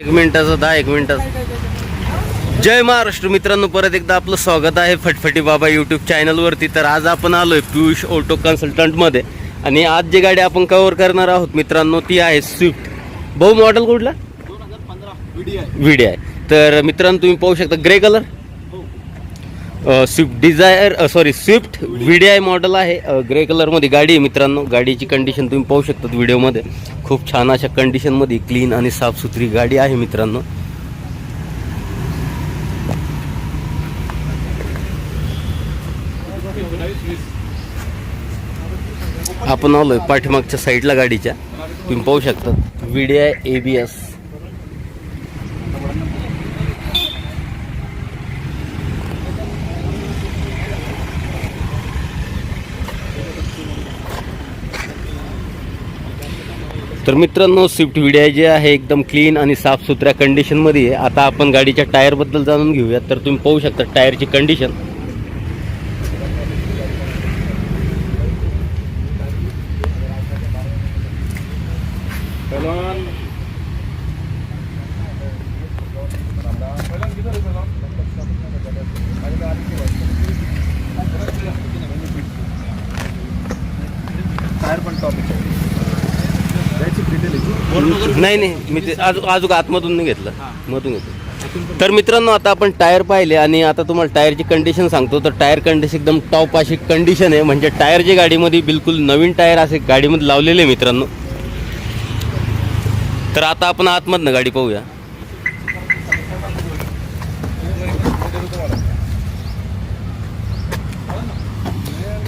एक मिनटाचं दहा एक मिनटाचं. जय महाराष्ट्र मित्रांनो परत एकदा आपलं स्वागत आहे फटफटी बाबा यूट्यूब चॅनलवरती तर आज आपण आलोय पियुष ऑटो कन्सल्टंटमध्ये आणि आज जी गाडी आपण कव्हर करणार आहोत मित्रांनो ती आहे स्विफ्ट भाऊ मॉडेल कुठला? व्हिडी आहे तर मित्रांनो तुम्ही पाहू शकता grey colour Swift Dzire sorry Swift V D I model आहे. ग्रे कलरमध्ये गाडी आहे मित्रांनो. गाडीची कंडिशन तुम्ही पाहू शकता व्हिडिओमध्ये खूप छान अशा कंडिशनमध्ये क्लीन आणि साफसुथरी गाडी आहे मित्रांनो. आपण आलोय पाठीमागच्या साईडला गाडीच्या. तुम्ही पाहू शकता. V D I A B S. तर मित्रांनो स्विफ्ट व्हिडिया जे आहे एकदम क्लीन आणि साफसुथऱ्या कंडिशनमध्ये आहे. आता आपण गाडीच्या टायरबद्दल जाणून घेऊया तर तुम्ही पाहू शकता टायरची कंडिशन टायर नाही नाही मी ते आज अजून आतमधून नाही घेतलं. मधून घेतलं. तर मित्रांनो आता आपण टायर पाहिले आणि आता तुम्हाला टायरची कंडिशन सांगतो. तर टायर कंडिशन एकदम टॉप अशी कंडिशन आहे. म्हणजे टायर जे गाडीमध्ये बिलकुल नवीन टायर असे गाडीमध्ये लावलेले आहे मित्रांनो. तर आता आपण आतमधनं गाडी पाहूया.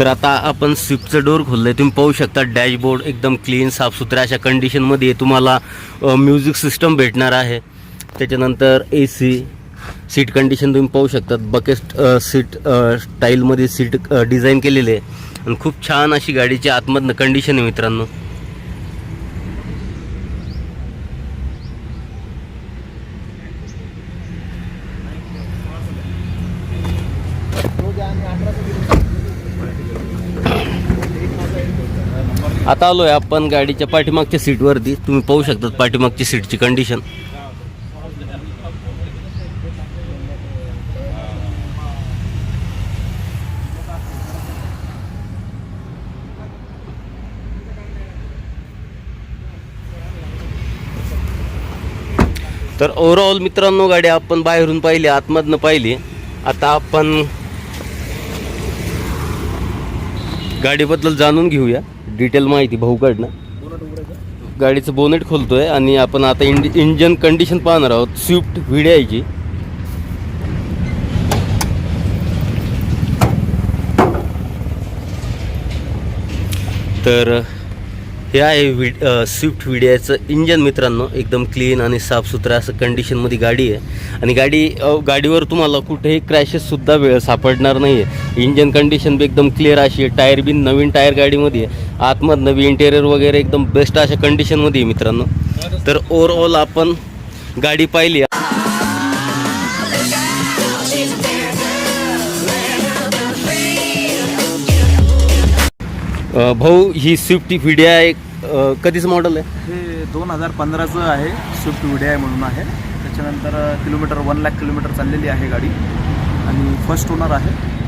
तर आता आपण स्विफ्टचं डोर खोललंय. तुम्ही पाहू शकता डॅशबोर्ड एकदम क्लीन साफसुथऱ्या अशा कंडिशनमध्ये तुम्हाला म्युझिक सिस्टम भेटणार आहे. त्याच्यानंतर ए सी सीट कंडिशन तुम्ही पाहू शकता बकेट सीट स्टाईलमध्ये सीट डिझाईन केलेली आहे. आणि खूप छान अशी गाडीची आतमधनं कंडिशन आहे मित्रांनो. आता आलोय आपण गाडीच्या पाठीमागच्या सीटवरती. तुम्ही पाहू शकता पाठीमागची सीटची कंडिशन तर ओव्हरऑल मित्रांनो गाडी आपण बाहेरून पाहिली आतमधनं पाहिली. आता आपण गाडीबद्दल जाणून घेऊया. डिटेल माहिती भाऊकडनं गाडीचं बोनेट खोलतोय आणि आपण आता इंड इंजन कंडिशन पाहणार आहोत. स्विफ्ट व्हिडिओची तर हे आहे व्हि स्विफ्ट व्हिडिओचं इंजन मित्रांनो. एकदम क्लीन आणि साफसुथरा असं कंडिशनमध्ये गाडी आहे. आणि गाडी गाडीवर तुम्हाला कुठेही क्रॅशेससुद्धा वेळ सापडणार नाही आहे इंजन कंडिशन बी एकदम क्लिअर अशी आहे. टायर बी नवीन टायर गाडीमध्ये आहे. आतमधनं बी इंटेरियर वगैरे एकदम बेस्ट अशा कंडिशनमध्ये आहे मित्रांनो. तर ओवरऑल आपण गाडी पाहिली भाऊ ही स्विफ्ट व्हिडिओ आहे कधीच मॉडेल आहे? हे दोन हजार पंधराचं आहे. स्विफ्ट आहे म्हणून आहे. त्याच्यानंतर किलोमीटर वन लाख किलोमीटर चाललेली आहे गाडी. आणि फर्स्ट ओनर आहे.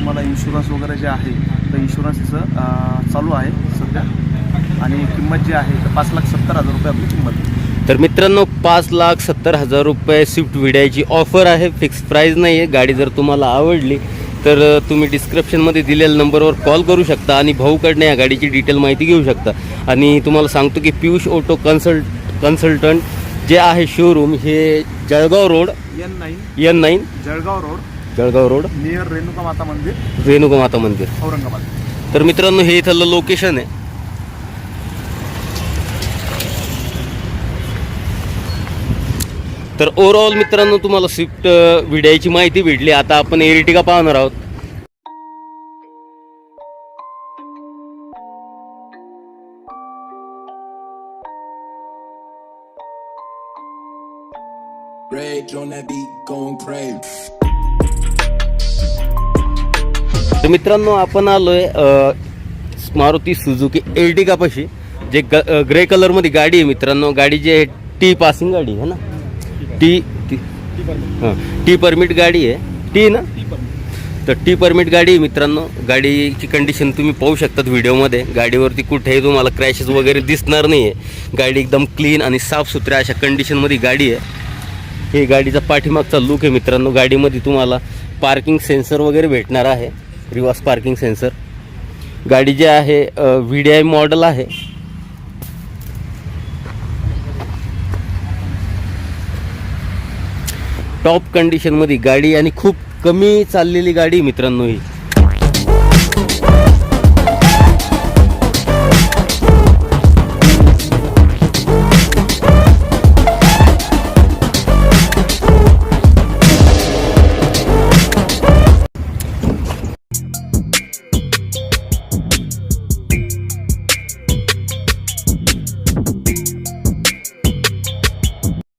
तुम्हाला इन्शुरन्स वगैरे जे आहे तर इन्शुरन्स हिचं अं, चालू आहे सध्या. आणि किंमत जी आहे तर पाच लाख सत्तर हजार रुपये आपली किंमत आहे. तर मित्रांनो पाच लाख सत्तर हजार रुपये स्विफ्ट व्हिडिओची ऑफर आहे. फिक्स प्राईज नाही आहे गाडी जर तुम्हाला आवडली तर तुम्ही डिस्क्रिप्शनमध्ये दिलेल्या नंबरवर कॉल करू शकता आणि भाऊकडनं या गाडीची डिटेल माहिती घेऊ शकता. आणि तुम्हाला सांगतो की पियुष ऑटो कन्सल्ट कन्सल्टंट जे आहे शोरूम हे Jalgaon road N nine N nine Jalgaon road Jalgaon road. Near Renuka Mata Mandir. Renuka माता मंदिर. औरंगाबाद. तर मित्रांनो हे इथलं लोकेशन आहे. तर ओव्हरऑल मित्रांनो तुम्हाला स्विफ्ट व्हिडिओची माहिती भेटली. आता आपण एरिटिका पाहणार आहोत. Rage on that beat, going crazy. तर मित्रांनो आपण आलोय आहे मारुती सुझुकी एर्टिगापाशी जे ग ग्रे कलरमध्ये गाडी आहे मित्रांनो. गाडी जी आहे टी पासिंग गाडी आहे ना? टी टी हां टी परमिट गाडी आहे. टी ना? तर टी परमिट गाडी आहे मित्रांनो. गाडीची कंडिशन तुम्ही पाहू शकतात व्हिडिओमध्ये. गाडीवरती कुठेही तुम्हाला क्रॅशेस वगैरे दिसणार नाही आहे गाडी एकदम क्लीन आणि साफसुथऱ्या अशा कंडिशनमध्ये गाडी आहे. हे गाडीचा पाठीमागचा लुक आहे मित्रांनो. गाडीमध्ये तुम्हाला पार्किंग सेन्सर वगैरे भेटणार आहे. Reverse parking sensor. गाडी जी आहे व्ही डी आय मॉडल आहे. टॉप कंडिशनमध्ये गाडी आणि खूप कमी चाललेली गाडी मित्रांनो ही.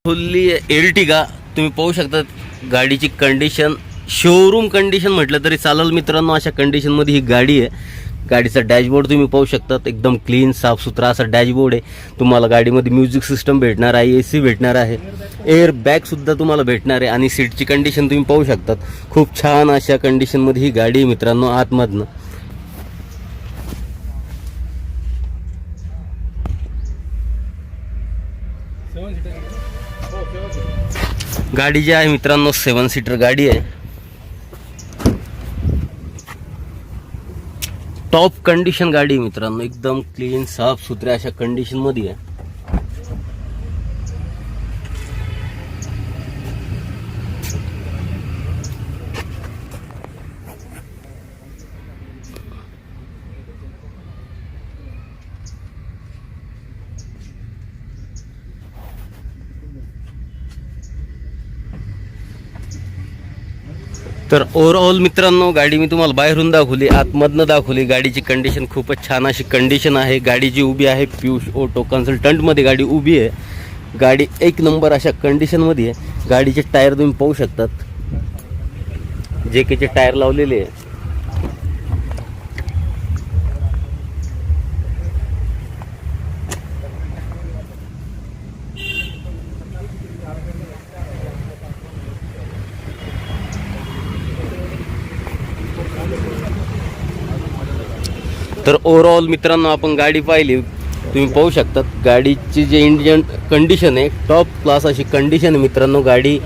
फुल्ली एर्टिगा तुम्ही पाहू शकता गाडीची कंडिशन शोरूम कंडिशन म्हटलं तरी चालेल मित्रांनो अशा कंडिशनमध्ये ही गाडी आहे. गाडीचा डॅशबोर्ड तुम्ही पाहू शकतात. एकदम क्लीन साफसुथरा असा डॅशबोर्ड आहे. तुम्हाला गाडीमध्ये म्युझिक सिस्टम भेटणार आहे ए सी भेटणार आहे. एअर बॅगसुद्धा तुम्हाला भेटणार आहे. आणि सीटची कंडिशन तुम्ही पाहू शकतात. खूप छान अशा कंडिशनमध्ये ही गाडी आहे मित्रांनो आतमधनं. गाडी जी आहे मित्रांनो सेवन सीटर गाडी आहे. टॉप कंडिशन गाडी आहे मित्रांनो एकदम क्लीन साफ सुथऱ्या अशा कंडिशनमध्ये आहे. तर ओव्हरऑल मित्रांनो गाडी मी तुम्हाला बाहेरून दाखवली आतमधनं दाखवली. गाडीची कंडिशन खूपच छान अशी कंडिशन आहे. गाडी जी उभी आहे पियुष ओटो कन्सल्टंटमध्ये गाडी उभी आहे. गाडी एक नंबर अशा कंडिशनमध्ये आहे. गाडीचे टायर तुम्ही पाहू शकतात. जे केचे टायर लावलेले आहे. तर ओव्हरऑल मित्रांनो आपण गाडी पाहिली. तुम्ही पाहू शकतात गाडीची जे इंडियन कंडिशन आहे टॉप क्लास अशी कंडिशन आहे मित्रांनो गाडी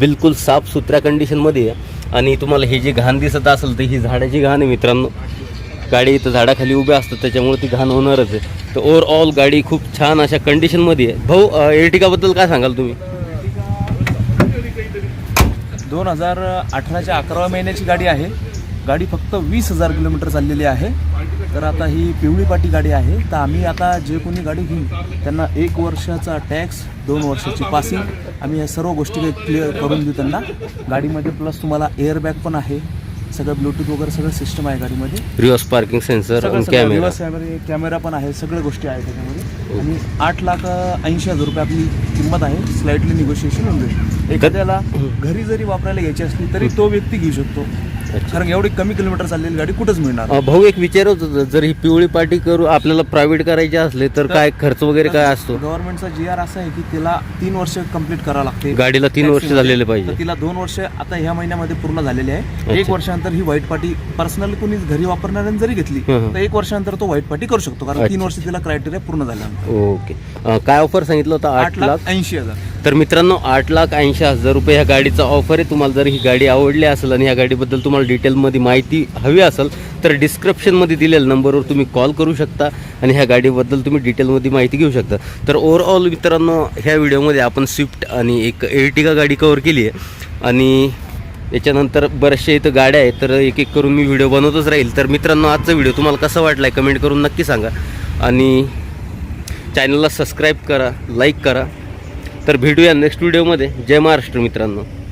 बिलकुल साफसुथऱ्या कंडिशनमध्ये आहे. आणि तुम्हाला ही जी घाण दिसत असेल तर ही झाडाची घाण आहे मित्रांनो. गाडी इथं झाडाखाली उभ्या असतात त्याच्यामुळे ती घाण होणारच आहे. तर ओव्हरऑल गाडी खूप छान अशा कंडिशनमध्ये आहे. भाऊ एर्टिकाबद्दल काय सांगाल तुम्ही? दोन हजार अठराच्या अकराव्या महिन्याची गाडी आहे. गाडी फक्त वीस हजार किलोमीटर चाललेली आहे. तर आता ही पिवळी पाटी गाडी आहे. तर आम्ही आता जे कोणी गाडी घेईन त्यांना एक वर्षाचा टॅक्स दोन वर्षाची पासिंग आम्ही या सर्व गोष्टी काही क्लिअर करून देऊ त्यांना. गाडीमध्ये प्लस तुम्हाला एअरबॅग पण आहे. सगळं ब्लूटूथ वगैरे सगळं सिस्टम आहे गाडीमध्ये. Reverse parking sensor camera camera पण आहे. सगळ्या गोष्टी आहेत त्याच्यामध्ये. आणि आठ लाख ऐंशी हजार रुपये आपली किंमत आहे. स्लाइटली निगोशिएशन होऊन जाईल. एखाद्याला घरी जरी वापरायला घ्यायची असली तरी तो व्यक्ती घेऊ शकतो. कारण एवढी कमी किलोमीटर चाललेली गाडी कुठंच मिळणार अ, भाऊ एक विचारत होतं जर ही पिवळी पाटी करू आपल्याला प्रायव्हेट करायचे असले तर काय खर्च वगैरे काय असतो? गव्हर्नमेंटचा जी आर असा आहे की तिला तीन वर्ष कंप्लीट करावं लागते. गाडीला तीन वर्ष Taxi मध्ये. झालेले पाहिजे. तर तिला दोन वर्ष आता ह्या महिन्यामध्ये पूर्ण झालेली आहे. एक वर्षानंतर ही व्हाईट पाटी पर्सनल कोणी घरी वापरणाऱ्याने जरी घेतली हं, हं. तर एक वर्षानंतर तो व्हाईट पाटी करू शकतो. कारण. तीन वर्ष तिला क्रायटेरिया पूर्ण झाल्यानंतर. ओके. अ, काय ऑफर सांगितलं होतं? आठ आठ लाख लाख? ऐंशी हजार. तर मित्रांनो आठ लाख ऐंशी हजार रुपये ह्या गाडीचा ऑफर आहे. तुम्हाला जर ही गाडी आवडली असेल आणि ह्या गाडीबद्दल तुम्हाला डिटेलमध्ये माहिती हवी असेल तर डिस्क्रिप्शनमध्ये दिलेल्या नंबरवर तुम्ही कॉल करू शकता आणि ह्या गाडीबद्दल तुम्ही डिटेलमध्ये माहिती घेऊ शकता. तर ओव्हरऑल मित्रांनो ह्या व्हिडिओमध्ये आपण स्विफ्ट आणि एक एर्टिगा गाडी कवर केली आहे. आणि याच्यानंतर बऱ्याचशा इथं गाड्या आहेत तर एक एक करून मी व्हिडिओ बनवतच राहील. तर मित्रांनो आजचा व्हिडिओ तुम्हाला कसा वाटला आहे कमेंट करून नक्की सांगा. आणि चॅनलला सबस्क्राईब करा लाईक करा. तर भेटूया नेक्स्ट व्हिडिओमध्ये जय महाराष्ट्र मित्रांनो.